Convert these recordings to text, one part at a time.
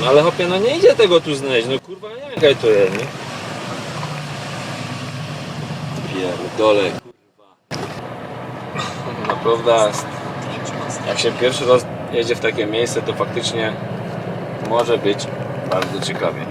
No ale hopie, no nie idzie tego tu znaleźć, no kurwa nie wiem jaka to jest, nie? Pierdolę, kurwa. Naprawdę, jak się pierwszy raz jedzie w takie miejsce, to faktycznie może być bardzo ciekawie.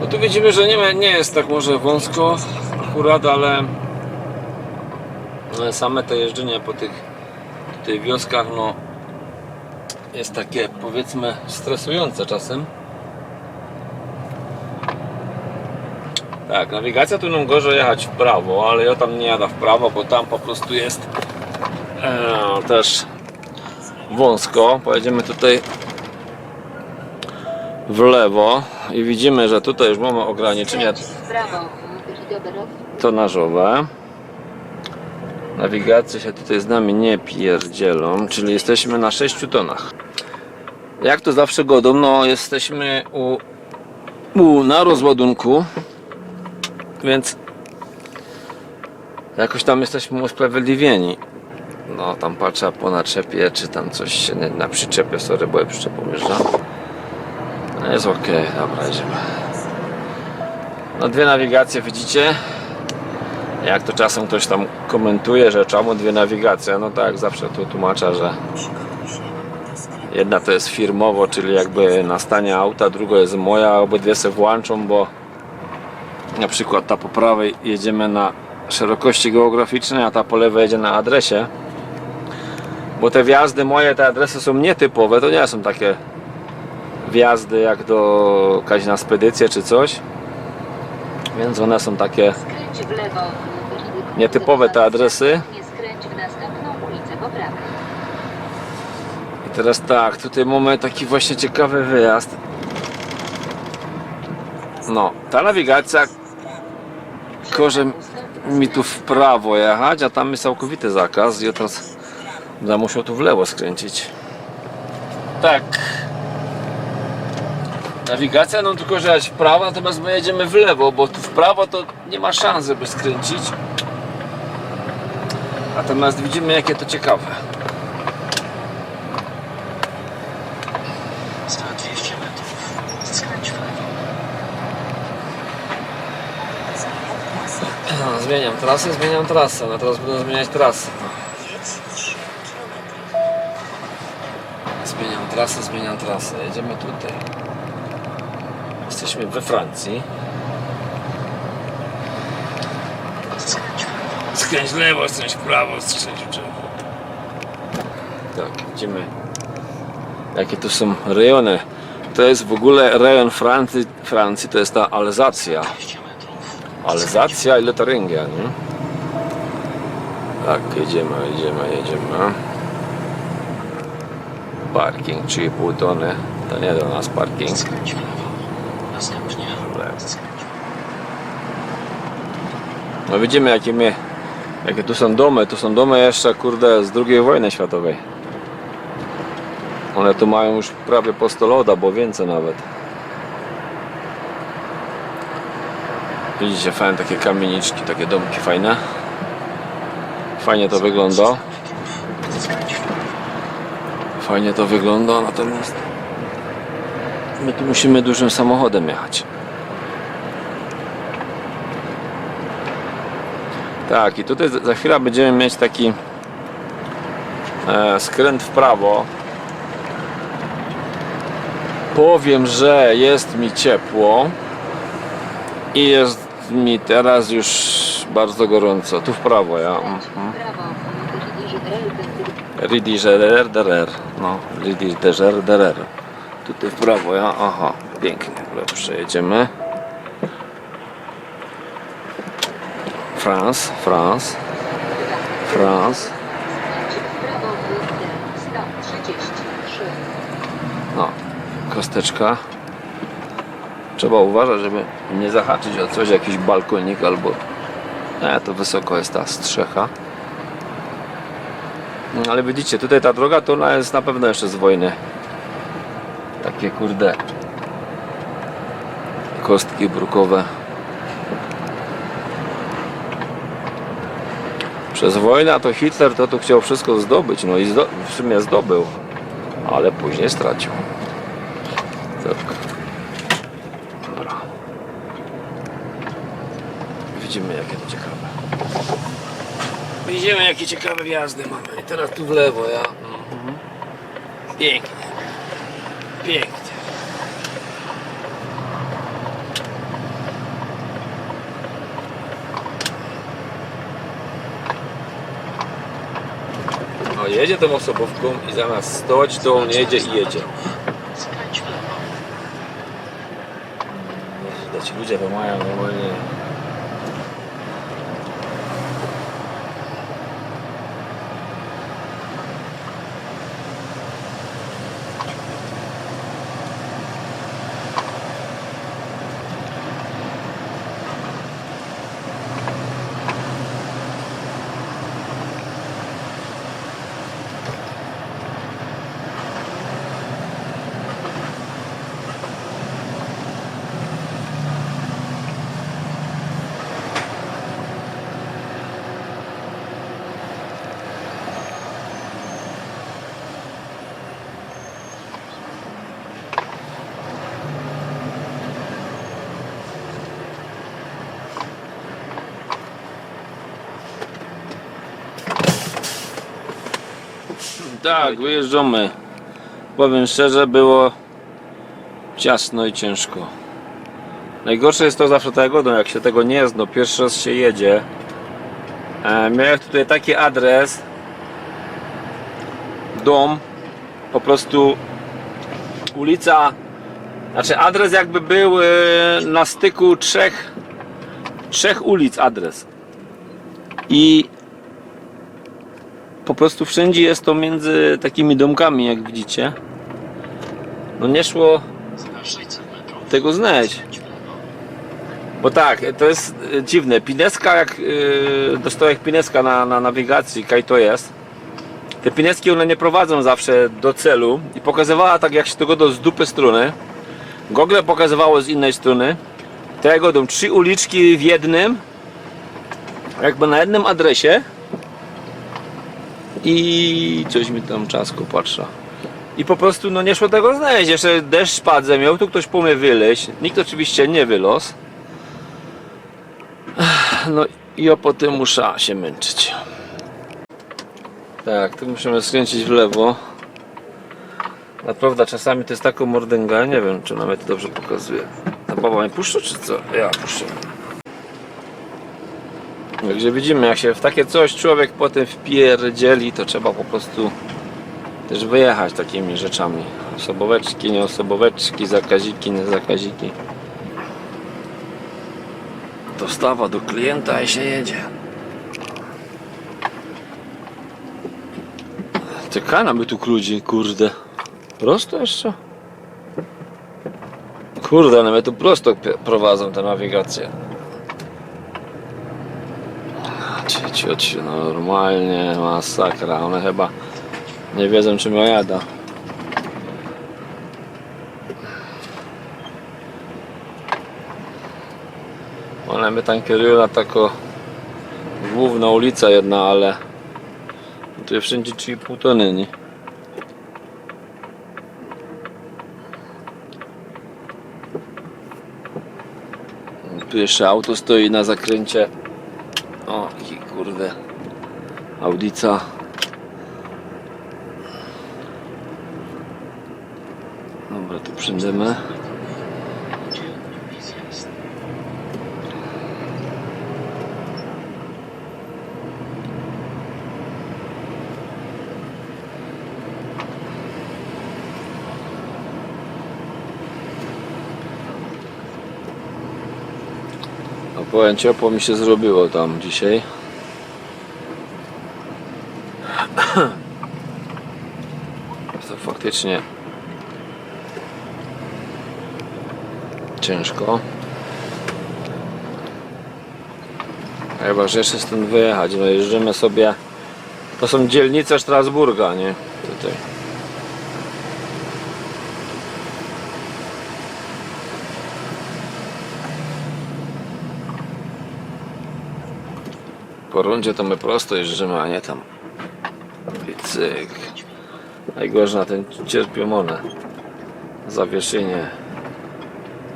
No tu widzimy, że nie, ma, nie jest tak może wąsko akurat, ale same to jeżdżenie po tych tutaj wioskach, no jest takie powiedzmy stresujące czasem. Tak, nawigacja tu nam gorzej jechać w prawo, ale ja tam nie jadę w prawo, bo tam po prostu jest e, też wąsko. Pojedziemy tutaj w lewo i widzimy, że tutaj już mamy ograniczenia tonażowe. Nawigacje się tutaj z nami nie pierdzielą, czyli jesteśmy na 6 tonach. Jak to zawsze godą, no jesteśmy u, u na rozładunku, więc jakoś tam jesteśmy usprawiedliwieni. No tam patrzę po naczepie, czy tam coś się na przyczepie, sorry, bo ja przyczepą jeżdżam. No jest ok, dobra, jedziemy. No dwie nawigacje widzicie. Jak to czasem ktoś tam komentuje, że czemu dwie nawigacje, no tak zawsze tu tłumaczę, że jedna to jest firmowo, czyli jakby na stanie auta, druga jest moja, obydwie se włączą, bo na przykład ta po prawej jedziemy na szerokości geograficznej, a ta po lewej jedzie na adresie. Bo te wjazdy moje, te adresy są nietypowe, to nie są takie wjazdy jak do jakaś na spedycję czy coś. Więc one są takie. Nietypowe te adresy. Nie skręć w następną ulicę po prawej. I teraz tak, tutaj mamy taki właśnie ciekawy wyjazd. No, ta nawigacja każe mi tu w prawo jechać, a tam jest całkowity zakaz i teraz będę musiał tu w lewo skręcić. Tak. Nawigacja no tylko że jechać w prawo, natomiast my jedziemy w lewo, bo tu w prawo to nie ma szans, żeby skręcić. Natomiast widzimy jakie to ciekawe. Za 200 metrów skręć w lewo. No, zmieniam trasę, zmieniam trasę. No teraz będę zmieniać trasę. Jedź 3 km. Zmieniam trasę, zmieniam trasę. Jedziemy tutaj. Jesteśmy we Francji. Skręć w lewo. Skręć w prawo, skręć w drzewo. Tak, widzimy jakie tu są rejony. To jest w ogóle rejon Francji, Francji to jest ta Alzacja. 200 metrów. Alzacja i Lotaringia, nie? Tak, jedziemy, jedziemy, jedziemy. Parking 3,5 tony. To nie do nas parking. No widzimy jakie, my, jakie tu są domy. Tu są domy jeszcze kurde z II wojny światowej. One tu mają już prawie po 100 lat, bo więcej nawet. Widzicie fajne takie kamieniczki, takie domki fajne. Fajnie to wygląda. Fajnie to wygląda, natomiast my tu musimy dużym samochodem jechać. Tak, i tutaj za za chwilę będziemy mieć taki e, skręt w prawo. Powiem, że jest mi ciepło i jest mi teraz już bardzo gorąco. Tu w prawo, ja. Mhm. w prawo. Ridoberov. Ridiger derer. No, Ridiger derer. Tutaj w prawo, ja? Aha, pięknie. Przejedziemy. France, France, France. Skręć w prawo. Ridoberov. 133. No, kosteczka. Trzeba uważać, żeby nie zahaczyć o coś, jakiś balkonik albo... Nie, to wysoko jest ta strzecha. No, ale widzicie, tutaj ta droga to ona jest na pewno jeszcze z wojny. Takie kurde kostki brukowe. Przez wojnę to Hitler to tu chciał wszystko zdobyć, no i w sumie zdobył. ale później stracił. Tak. Dobra. Widzimy jakie to ciekawe. Widzimy jakie ciekawe wjazdy mamy. I teraz tu w lewo ja. Mhm. Pięknie. Pięknie. No jedzie tą osobówką i zamiast stoć to on jedzie i jedzie. Skręć w lewo. No, ci ludzie to mają normalnie. Tak, wyjeżdżamy. Powiem szczerze, było ciasno i ciężko. Najgorsze jest to zawsze tego, no jak się tego nie zna, pierwszy raz się jedzie. E, miałem tutaj taki adres, dom, po prostu ulica, znaczy adres jakby był e, na styku trzech, trzech ulic adres. I po prostu wszędzie jest to między takimi domkami, jak widzicie. No nie szło Za 600 metrów. tego lewo. Bo tak, to jest e, dziwne. Pineska, jak yy, dostałem Pineska na, na nawigacji, kaj to jest. Te pineski one nie prowadzą zawsze do celu i pokazywała tak jak się tego do z dupy strony. Google pokazywało z innej strony. Tego idą trzy uliczki w jednym, jakby na jednym adresie. I coś mi tam czasku patrza. I po prostu no nie szło tego znaleźć. Jeszcze deszcz padł, miał tu ktoś pomie wyleźć. Nikt oczywiście nie wylosł. No i o potem muszę się męczyć. Tak, tu musimy skręcić w lewo. Naprawdę czasami to jest taką mordęga, nie wiem czy nawet dobrze pokazuje. Ta baba mnie puszcza czy co? Ja puszczę. Także widzimy, jak się w takie coś człowiek potem wpierdzieli, to trzeba po prostu też wyjechać takimi rzeczami. Osoboweczki, nieosoboweczki, zakaziki, niezakaziki. Dostawa do klienta i się jedzie. Czekana by tu ludzi, kurde. Prosto jeszcze? Kurde, mnie tu prosto prowadzą te nawigacje. No normalnie masakra. One chyba nie wiedzą czym ja jadę. One mnie tam kierują na taką główna ulica jedna, ale tu jest wszędzie 3,5 tony, nie? Tu jeszcze auto stoi na zakręcie. O, kurde. Audica. Dobra, tu przyjdziemy. Powiem ciepło mi się zrobiło tam dzisiaj. To faktycznie ciężko. Chyba, że jeszcze stąd wyjechać. No jeżdżymy sobie. To są dzielnice Strasburga, nie? Tutaj. Po rundzie to my prosto jeżdżymy, a nie tam. I cyk. Najgorzej na ten cierpią one. Zawieszenie.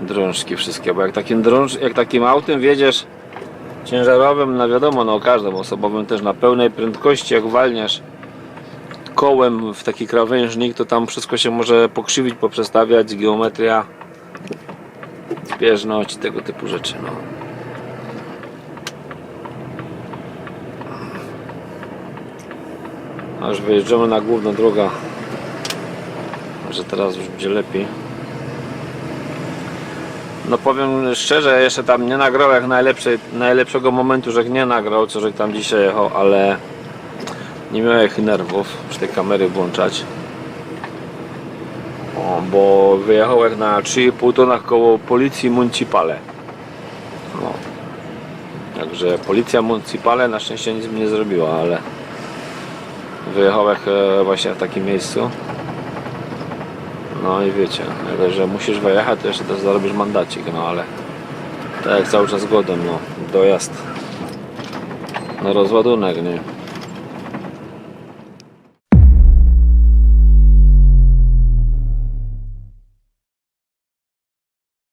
Drążki wszystkie, bo jak takim drąż, jak takim autem wiedziesz ciężarowym, no wiadomo, no każdym osobowym też na pełnej prędkości, jak walniasz kołem w taki krawężnik, to tam wszystko się może pokrzywić, poprzestawiać, geometria, zbieżność, tego typu rzeczy, no. A już wyjeżdżamy na główną drogę. Może teraz już będzie lepiej. No powiem szczerze, jeszcze tam nie nagrał jak najlepszego momentu, że nie nagrał, co że tam dzisiaj jechał, ale nie miałem nerwów przy tej kamery włączać. O, bo wyjechał jak na 3,5 tonach koło policji municipale. No. Także policja municipale na szczęście nic mi nie zrobiła, ale wyjechał jak e, właśnie w takim miejscu. No i wiecie, że musisz wyjechać, to jeszcze też zarobisz mandacik, no ale tak jak cały czas godem, no, dojazd na rozładunek, nie?